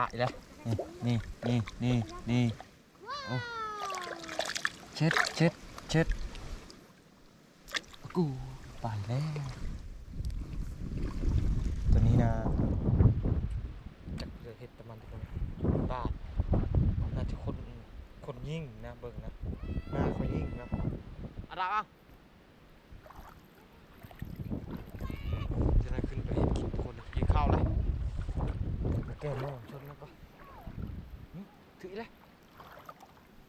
ตายแล้วนี่นี่นี่นี่โอ้เช็ดเช็ดเช็ดกูไปแล้ว ตัวนี้นะจักเรือเห็ดต่มันทุกคนบาดน่าจะคนคนยิ่งนะเบิ่งนะหน้าเขายิ่งนะอะไรอะได้ขึ้นไปเห็ดกินทุกคนกินข้าวเลย มาแก้หม้อชนแล้วปะหึถือเลย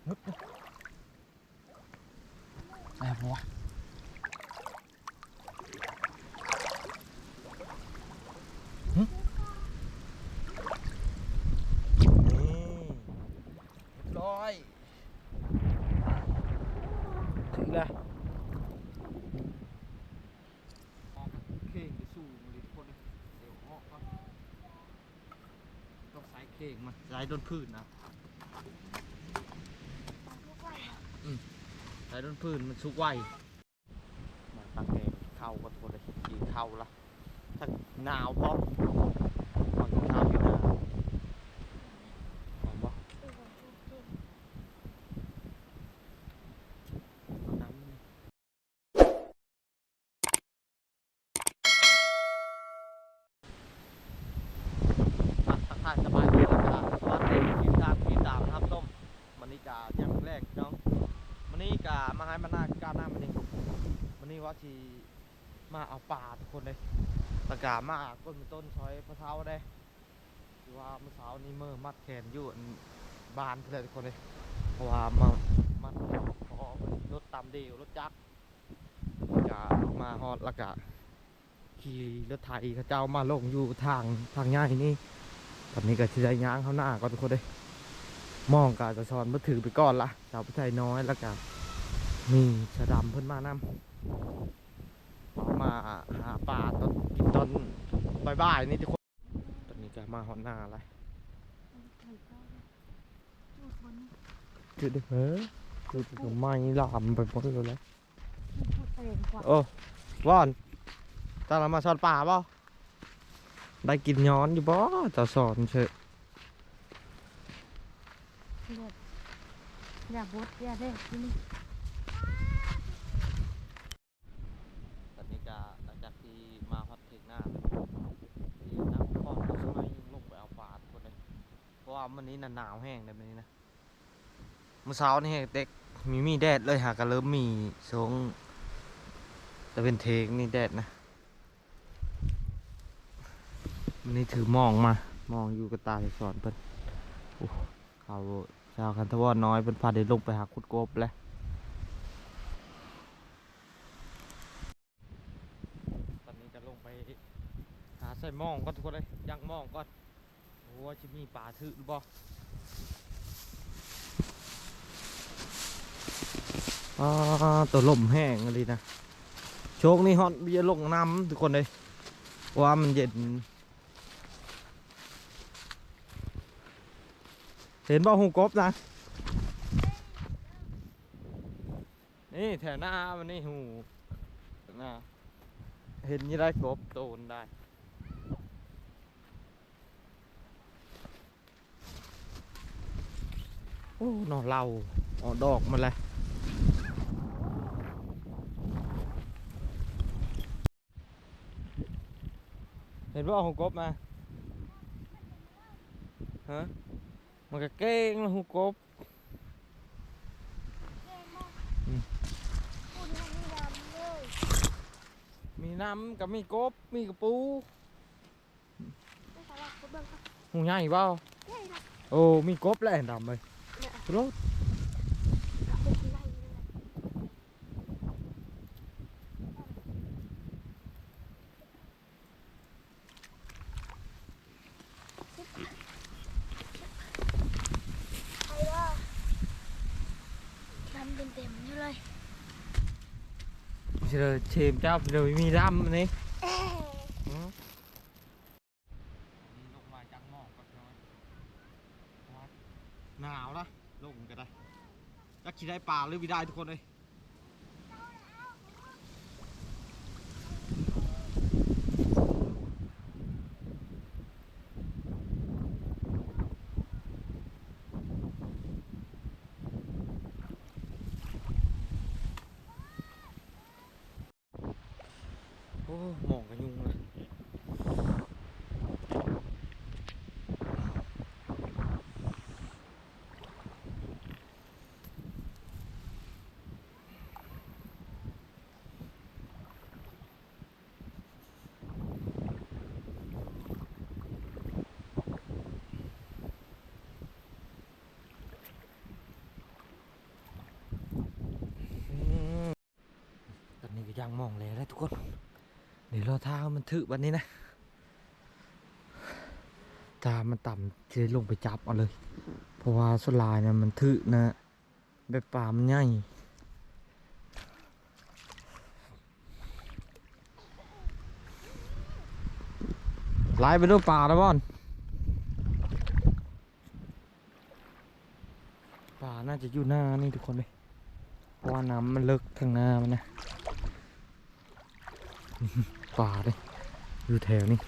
งึบนะอะไรวะหึนี่เรียบร้อยถือเลยออกเข่งไปสู่มันเลยทุกคนเลยเดี๋ยวออกก่อน ต้องใส่ เข่งมาใส่ต้นพืชนะอืมใส่ต้นพืชมันสุกไวมาตั้งแต่เข้าก็ทนเลยกี่เข้าละถ้าหนาวพอมนเข้าอยู่นะหอมปะเอาน้ำนี่ทักทายสบายดีแล้วก็สวัสดีทีมทางทีมตามนะครับส้มมันนี้กาอย่างแรกน้องมันนี้กามาให้มาหน้าการหน้ามันเอง มาทีมาเอาป่าทุกคนเลยตะกามาก้นเป็นต้นซอยพระเท้าได้คือว่าเมื่อเช้านี้เมื่อมัดแขนอยู่อันบานเลยทุกคนเลยเพราะว่ามามันพอรถตามเดียวรถจักรกามาฮอดแล้วกะขี่รถไถเขาเจ้ามาลงอยู่ทางทางง่ายนี่ตอนนี้ก็จะได้ย่างเข้าหน้าก่อนทุกคนเลยมองกาจะสอนมาถือไปก่อนละสาวผู้ชายน้อยแล้วก็มีชะดำเพิ่นมานำเอ มาหาปลาตอนกินตอนบ่ายๆนี่ทุกคน ตอนนี้ก็มาหอนหน้าละจุดเด้อเฮ้ยดูดไม้ลามไปหมดเลยแล้วโอ้วอนตอนเรามาสอนป่าเปล่าได้กินย้อนอยู่บ่จะสอนเชอะอย่าบดอย่าเด้ที่นี่ ตอนนี้ก็หลังจากที่มาฮอดถึงหน้าที่น้ำพ่อก็สมัยลงไปเอาปลาทุกคนเลยาว่ามันนี้นะหนาวแห้งเลยมันนี้นะเมื่อเช้านี่เด็กมีมีแดดเลยหาก็เริ่มมีสงแต่เป็นเทงนี่แดดนะมันนี้ถือมองมามองอยู่กับตาสอนเพิ่นโอ้เขาชาวคันทวอนน้อยเป็นพาได้ลงไปหาขุดกบแล้วตอนนี้จะลงไปหาใส่มองก่อนทุกคนเลยย่างมองก่อน ว่าจะมีปลาถือหรือบ่อ่าตัวลมแห้งเลยนะ โชคนี่ฮอตเบียร์ลงน้ำทุกคนเลยว่ามันเย็น เห็นบ่หูกบนะ นี่แถวหน้ามันนี่หูหน้าเห็นยี่ได้กบโตนได้ อ้หนอเราออกดอกมาเลยเห็นว่าเอาหูกบมาฮะมันก็เก่งนะหูกบมีน้ำกับมีกบมีกระปูหูใหญ่เปล่าโอ้มีกบแล้วดำเลย รถทำเต็มๆนี่เลยเจอเชมเจ้าเดี๋ยวมีดำอันนี้ลงมาจังหมอกก็น้อยหนาวนะลงก็ได้จัก ขี่ได้ปลาหรือไม่ได้ทุกคนเลย ยังมองเลยแล้วทุกคน เดี๋ยวรอเท้ามันถึวันนี้นะตามันต่ำจะได้ลงไปจับเอาเลย เพราะว่าสลายเนี่ยมันถึนะแบบป่ามันใหญ่ไล่ไปดูป่าแล้วบอนป่าน่าจะอยู่หน้านี่ทุกคนเลยเพราะว่าน้ำมันลึกข้างหน้ามันนะ ป่าเลยอยู่แถวนี้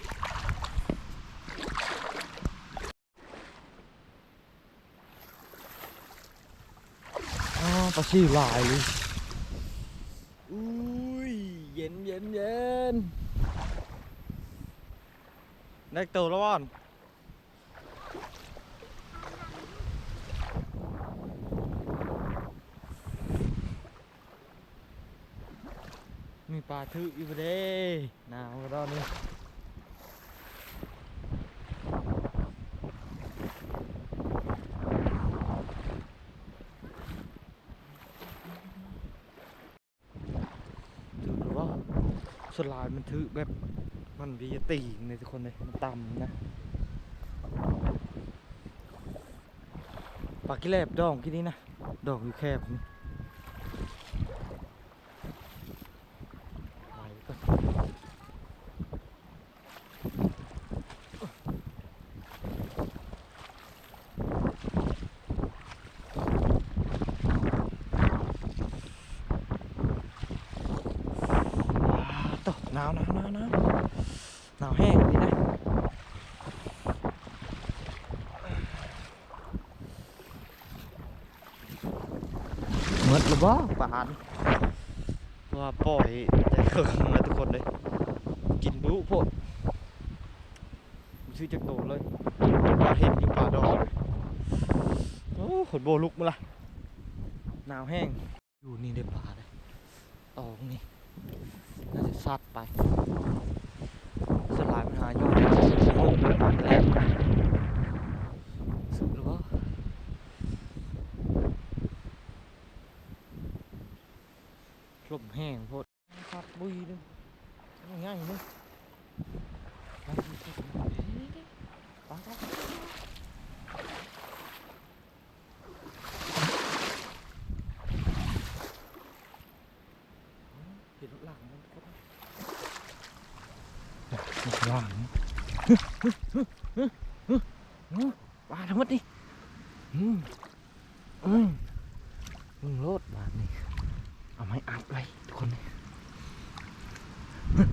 อ๋อปลาชิวหลายเลยอุ้ย เย็นเย็นเย็นได้ตัวแล้วบอน ปลาทึกอยู่เด้หนาวรอบนี้ถือว่าสลายมันถือแบบมันวิยตีงเลยทุกคนเลยมันต่ำนะปากกิเลบดองกินนี้นะ ดอกอยู่แคบนี่ไปก่อนอ่าตก หนาวหนาวหนาวหนาวหนาวแห้งดีนะหมดหรือบ่ปานว่าปล่อยใจเคิงเลยทุกคนเลย กินดุโพดชื่อจักโตเลยปลาเห็นอยู่ปลาดอกโอ้ขนโบลุกมาละหนาวแห้ง อยู่นี่ได้ปลาเลยตองนี่ น่าจะซัดไป สลายมันหาอยู่โอ้โหปากแหลมสุดหรือเปล่า ลมแห้งโพดคัดบุยนึงง่ายนึงไปไปไปเห็นรถหลังมันก็รถหลังปลาทั้งหมดนี่อืมอืมงโลดบาทนี่ เอาไม้อัดไว้ทุกคนเลย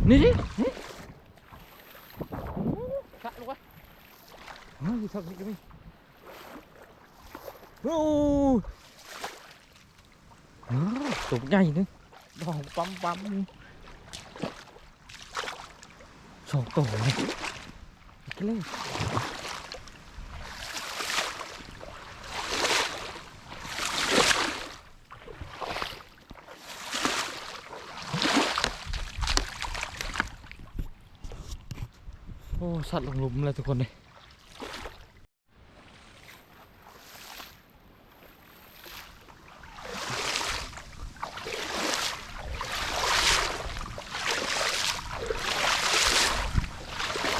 นี่ดินี่ขัดลงไปเฮ้ยทำนี่ก็มีโอ้โหตุ่มให ญ่นึงดอกปั๊มปั๊มสองตัวเลยก็เลยโอ้ สัตว์ลงหลุมเลยทุกคนเลย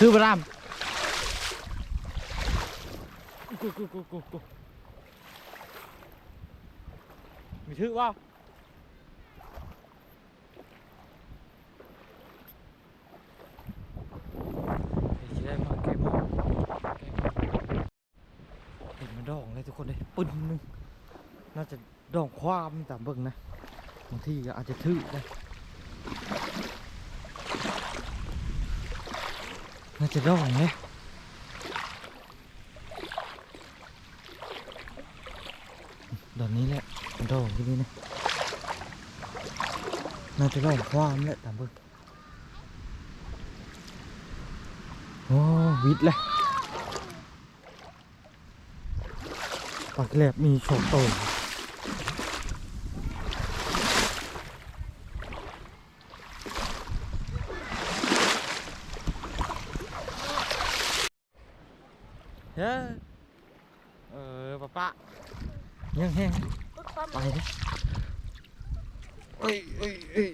คือปรามกูกูกูกูกูมีถือว่าจะได้มาแก้หมอแก้หมอเห็นมันดองเลยทุกคนเลยปึ้นหนึงน่าจะดองความตามเบิ่งนะบางทีก็อาจจะถือได้ น่าจะดองเลยดอนนี้แหละมันดองที่นี่นะน่าจะดองความแหละตามเบิ่งโอ้วิทย์เลยปากแหลบมีโฉกโต แห้งไปเอ้ยเอ้ยเอ้ย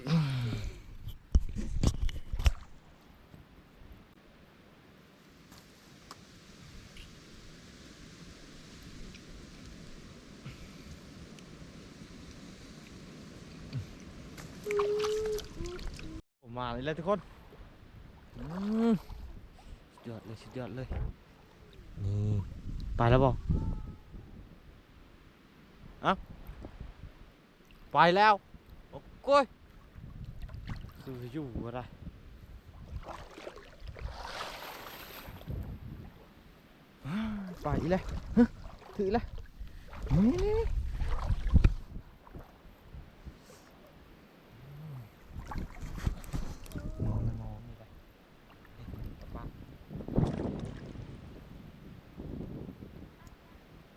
มมาเลยแล้วทุกคนสุดยอดเลยสุดยอดเลยนี่ไปแล้วบอก ไปแล้ว โอ้โก้ยคืออยู่อะไรอ้าวไปเลยฮะถือเลยนี่นี่นี่มองไม่มองนี่เลยนี่กระป๋า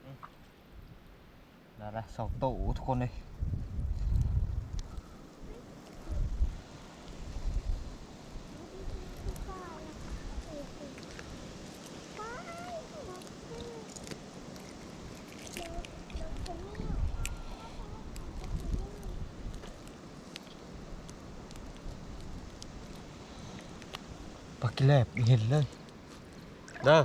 อืมได้ละสองตู้ทุกคนเลย ปากกิแลบเห็นเลยเด้อ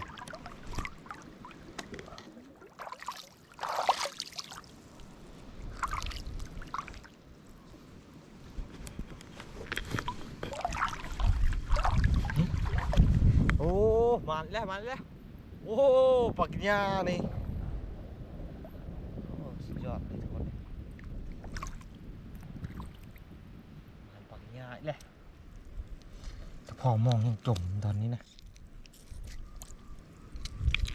หึโอ้มาแล้วมาแล้ว โอ้ปากกิญานี่โอ้สุดยอดเลยทุกคนมันปากกิญาอีกแล้ว ถ้าพอมองยัง จมตอนนี้นะ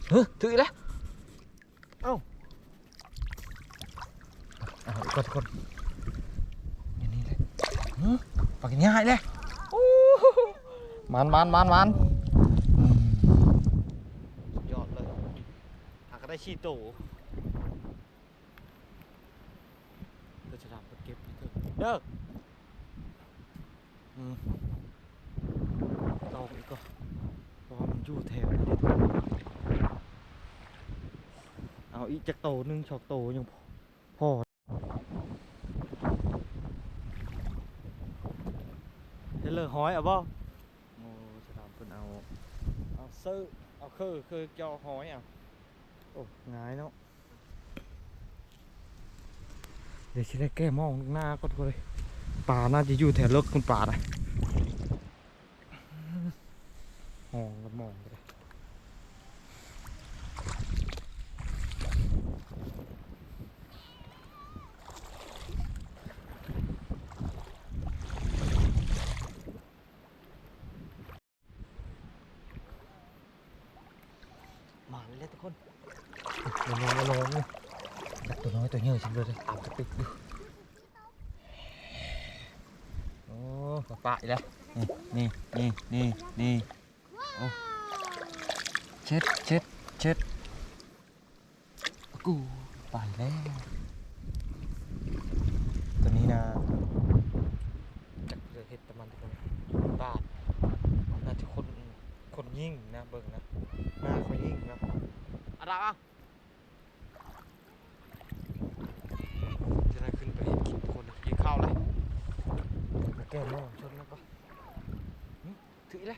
เฮ้ยถืออีกแล้วเอ้าเอาอีกคนทุกคนอย่างนี้เลยหืมปากง่ายเลยโอ้โหมันมันมันมันยอดเลยหาก็ได้ชีโตเดี๋ยวจะทำไปเก็บอีกเถอะเด้ออืม ตองอีกก็เพราะว่ามันอยู่แถวนี้เด็ดเอาอีกจากโตหนึ งชอกโตยังพอพอจะเลิกห้อยอะบ่โอ้จะทำเป็นเอา เอาซื้อเอาคือคือเจ้าห้อยอะโอ้ง่ายเนาะเดี๋ยวฉันได้แก้มองหน้าก็เลยป่าน่าจะอยู่แถวเลิกคุณป่านะมองกันมองกันเลยมาเลยทุกคนเดี๋ยวลงมาลงเลยจับ ตัวน้อยตัวเยอะฉันเลยตามกระติกดูโอ้ปะปะอีกแล้วนี่นี่นี่นี่โอ้เช็ดเช็ดเช็ดกูไปแล้วตัวนี้นะจากเรือเห็ดต่มันทุกคนบาดน่าจะคนคนยิ่งนะเบิ่งนะหน้าเขายิ่งนะอะไรอะได้ขึ้นไปเห็นกินคนกินข้าวเลย มาแก้หม้อชนแล้วปะ ถือเลย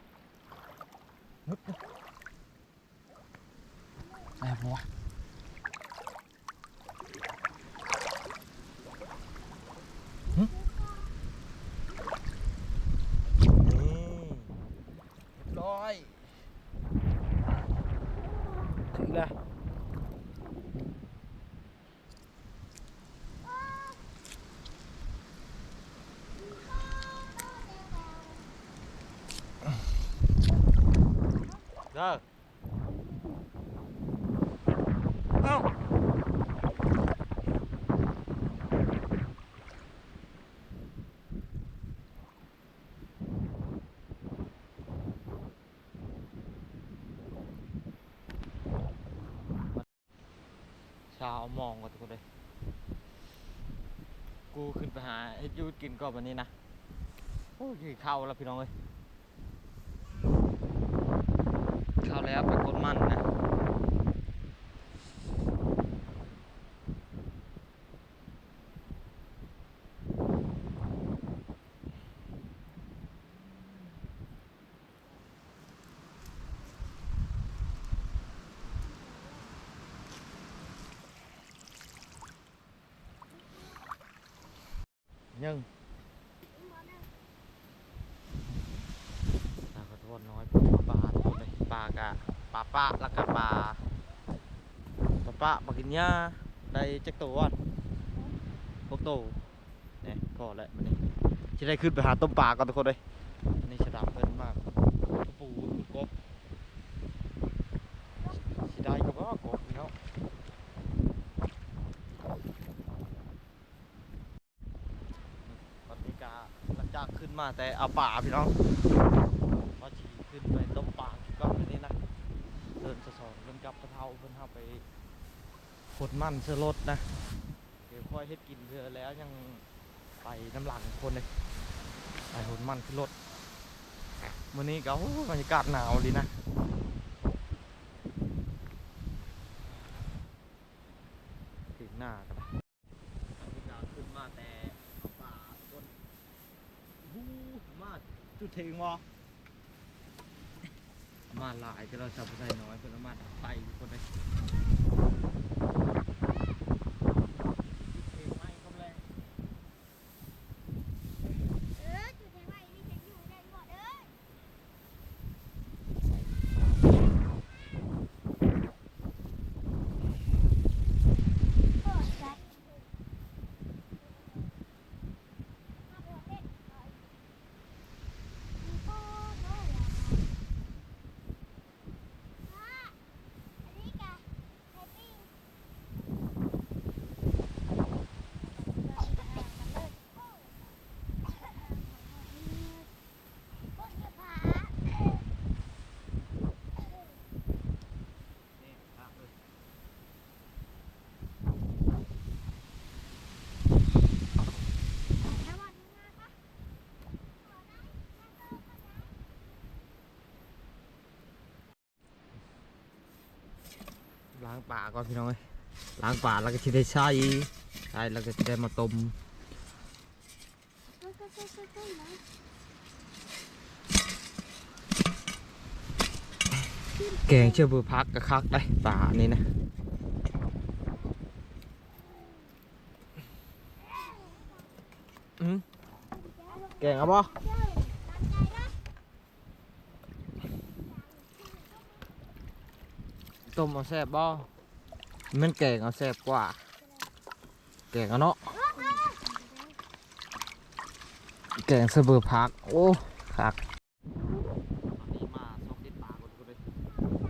งึบนะอะไรวะหึนี่เรียบร้อยถือเลยเด้อเอ้าชาวมองกันทุกคนเลย กูขึ้นไปหาเฮ็ดยูดกินก่อนวันนี้นะ โอ้ยเข้าวแล้วพี่น้องเอ้ยข้าวแล้วไปกดมันนะ ยัง กะปลาปะแล้วก็ปลาปลาปะปลากินหญ้าได้จักตัววอนพวกโตวเนี่ยพอแล้วมันนี่จะได้ขึ้นไปหาต้มปลาก่อ นทุกคนเลยนี่ฉลามเพิ่นมากปูกบสิได้ก็บ่กบเนาะตอนนี้กาหลังจากขึ้นมาแต่เอาป่าพี่น้องว่าจีขึ้นไปต้มปลาก่อนไปนี่นะ เดินสะสอนเดินกลับกระเทาเพิ่นเฮาไปขด มันเสื้อรถนะเดี๋ยวค่อยเฮ็ดกินเพื่อแล้วยังไปน้ำหลังคนเลยไปขดมันขึ้นรถวันนี้ก็โอ้บรรยากาศหนาวดีนะถึงหน้ากันนะบรรยากาศขึ้นมาแต่ป่าต้นบู๊มาจุดเทงวะประมาณหลายแต่เราจับได้น้อยเพื่อนประมาณไปคนเลยเพลงไม่คำแรง เออจุดไหนไว้นี่จะอยู่ในบ่อเด้อโอ้ยสัตว์มาบ่อเด็ดหน่อยมีโป้ด้วยเหรอพ่ออันนี้กะไข่ปิ้ง นี่ครับเลย ล้างป่าก่อนพี่น้องเอ้ล้างป่าแล้วก็จะได้ใช้ใช้แล้วก็จะได้มาต้มแกงเชื่อบือพักกะคักได้ป่านี่นะอืมแกงเอาบ่ ต้มเอาแซ่บบ่มันแกงเอาแซ่บกว่า แกงเอาเนาะ แกงเสบือพัก โอ้คัก ตอนนี้มาซอกเก็ตปลาก่อนทุกคนเลย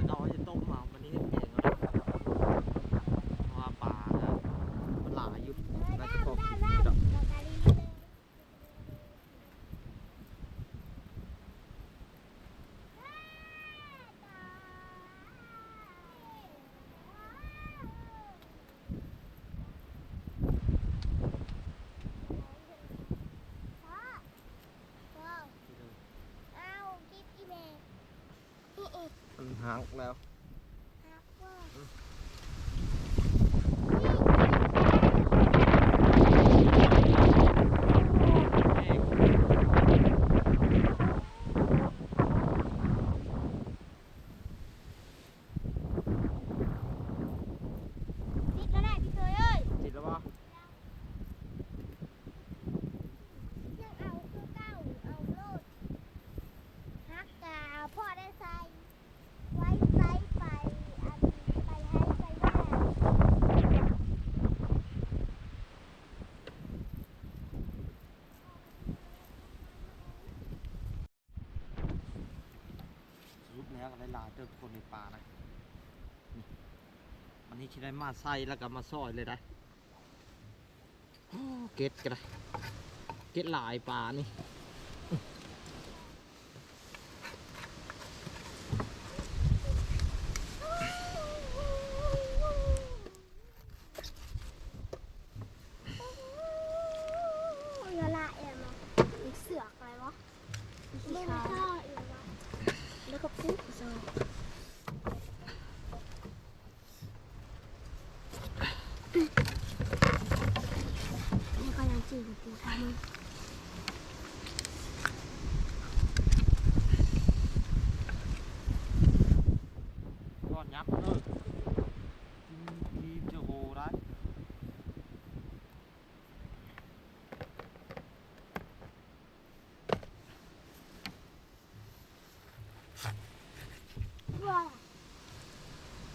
เราจะต้มมาวันนี้เห็นเองแล้วเพราะว่าปลานะมันหลายอยู่น่าจะพอกินอยู่ดอก มัน หักแล้วติดแล้วปะรุปแล้วก็ได้หลายเติม คนในป่านะวันนี้ชิได้มาใส่แล้วก็มาซอยเลยได้เก็ดกันเลยเก็ดหลายป่านี่ con nhắm thôi đi chờ hồ đấy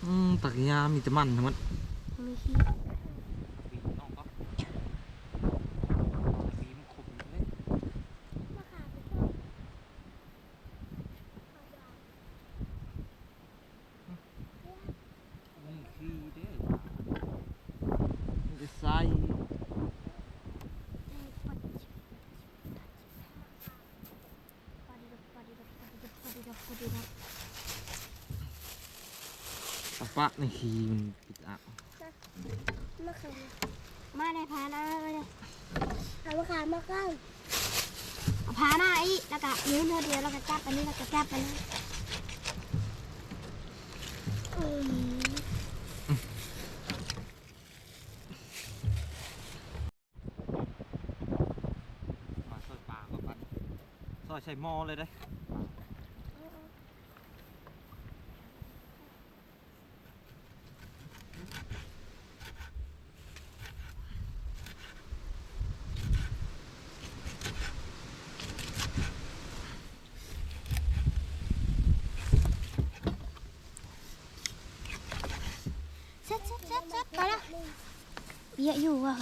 ừ, tạc nhà mình tấm ăn thôi mất ปะปะในขี้มันปิดอะมาขามาในพาหน้ามาเลยเอามาขามาก้างเอาพาหน้าอีกแล้วก็ยืนเธอเดียวแล้วก็จับอันนี้แล้วก็จับอันนี้อืมมาซอยปลากับปันซอยใส่หม้อเลยได้อ เซ็ตเซ็ตเซ็ตเซ็ตไปละเยอะอยู่ว่ะ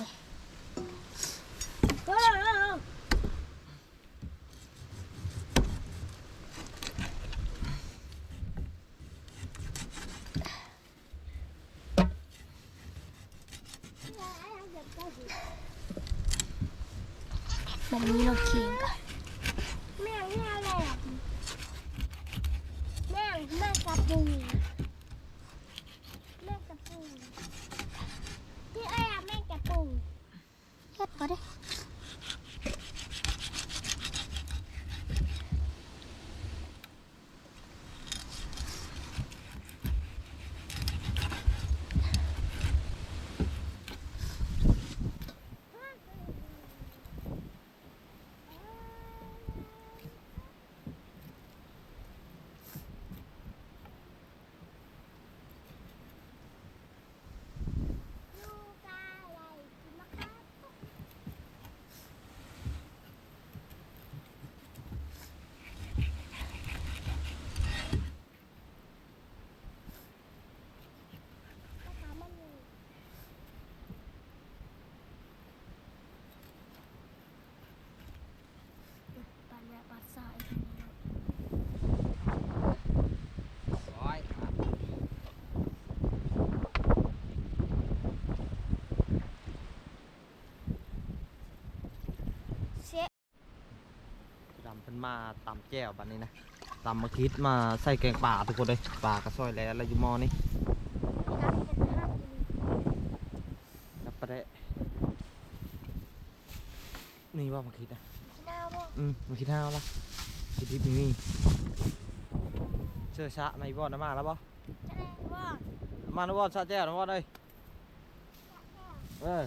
เฮ้ยมันมีรถเคียงกันแม่แม่อะไรอะแม่แม่กับปูแม่กับปูพี่ไอ้อะแม่กับปูเฮ็ดก็ได้ลูกอะไรกินมะขาม มะขามมันอยู่ปันและปัสสาวะ ร้อยอะ เสีย ดำเพิ่น มาตำแจ่วบัดนี้นะตำมาคิดมาใส่แกงป่าทุกคนเลยป่ากระซอยแล้วแล้วอยู่หมอนี่การเป็นห้ามกินจับปะเดะนี่ว่ามาคิดนะกินเอาบ่อืมมาคิดห้าวละคิดทิพย์นี่เชื่อชะในบ่อนนะมาแล้วบ่จะได้ว่ามานะบ่อนชะแจ่วนะบ่อนเลยเออ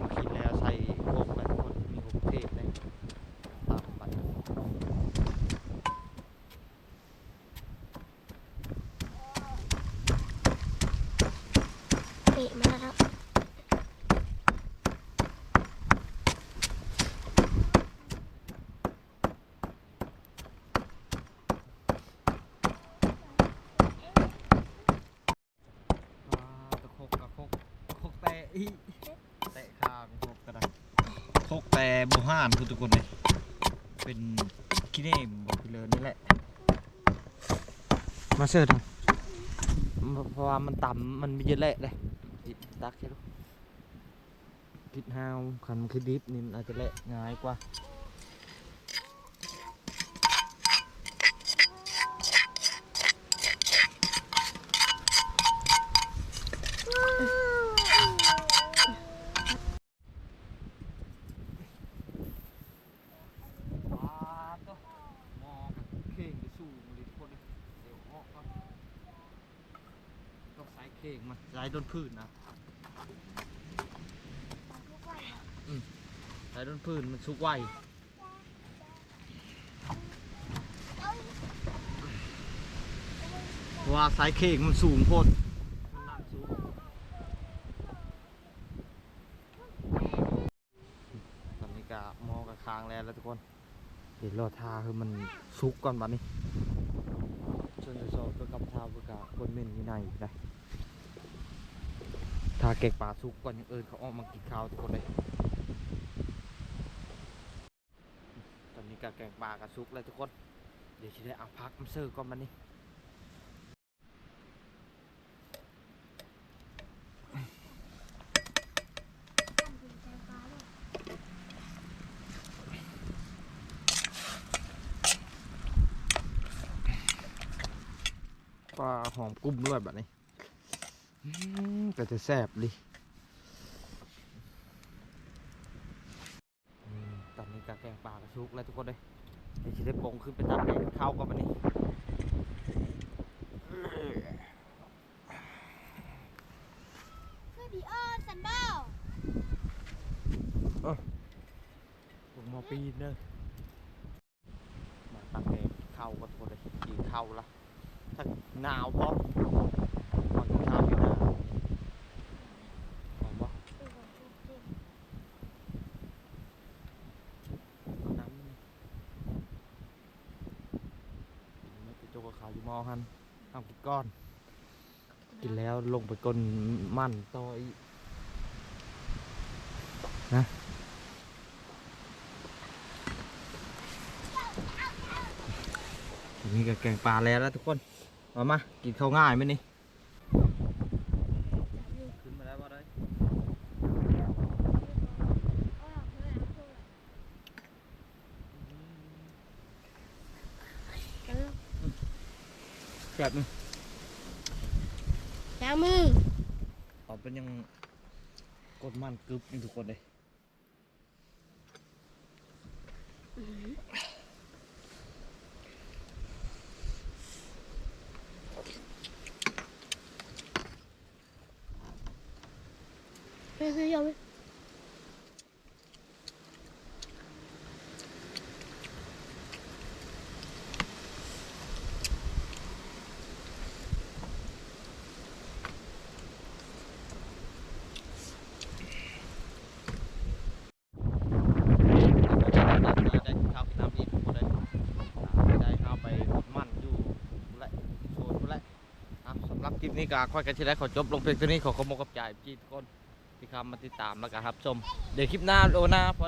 มาคิดแล้วใส่โคกเลยทุกคนมีโคกเทพเลยตามไป เปะมาแล้ว อ่าตะโคกกับโคกโคกแต่อีแตะข้าวโคกก็ได้โคก แต่บุห่านคือทุกคนเลยเป็นกินเนมบอกไปเลยนี่แหละ มาเสิร์ฟเพราะว่ามันต่ำมันมีเยอะแหละเลยดิบตักใช่ไหมกิดฮาวคันมันคือดิบนี่มันอาจจะเละง่ายกว่า ว้าตัวมองเข่งจะสู้มาเลยทุกคนเลยเดี๋ยวออกก่อนต้องสาย เข่งมาสายโดนพื้นนะสายโดนพื้นมันสุกไวเพราะว่าสายเข่งมันสูงโพดมันน้ำสูงตอนนี้ก็มองกับค้างแล้วแล้วทุกคน เดี๋ยวรอทาคือมันสุกก่อนบัดนี้คนเม่นอยู่ในได้ ถ้าแกงปลาสุกก่อนอยังเอิญเขาออกมากินข้าวทุกคนเลย ตอนนี้ก็แกงปลากับสุกเลยทุกคน เดี๋ยวจะได้เอาพักมาเสิร์ก่อนมันนี่ปลาหอมกุ้มด้วยแบบนี้ อืมแต่จะแซ่บดิอืมตอนนี้ก็แกงปลากับสุกแล้วทุกคนเลยเดี๋ยวจะได้ปรุงขึ้นไปตักแกงข้าวก่อนวันนี้คือดีเออสันเบ้าปรุงมาปีนเนอะมาตักแกงข้าวกันทุกคนเลยกินข้าวละถ้าหนาวพอมากินข้าวอยู่หน้าหอมปะเอาน้ำนี่ไม่ไปโจกกับข้าว อหันเอากินก้อน กินแล้วลงไปกลนมันต่ออีกนะนี่ก็แกงปลาแล้วนะทุกคน มามากินข้าวง่ายไหมนี่มาแล้วว่าได้ แบบนึงล้างมือตอนเป็นยังกดมันกึบนี่ทุกคนเลย ไม่คือยอม ได้ข้าวกินน้ำอีกทุกคนเลยได้ข้าวไปกดมันอยู่และโซนและอะสำหรับคลิป นี้ก็ค่อยกันที่แรกขอจบลงเพียงเท่านี้ขอขโมยกับจ่ายพี่ทุกคนที่คำมาติดตามแล้วกันครับชมเดี๋ยวคลิปหน้าโอหน้าพอ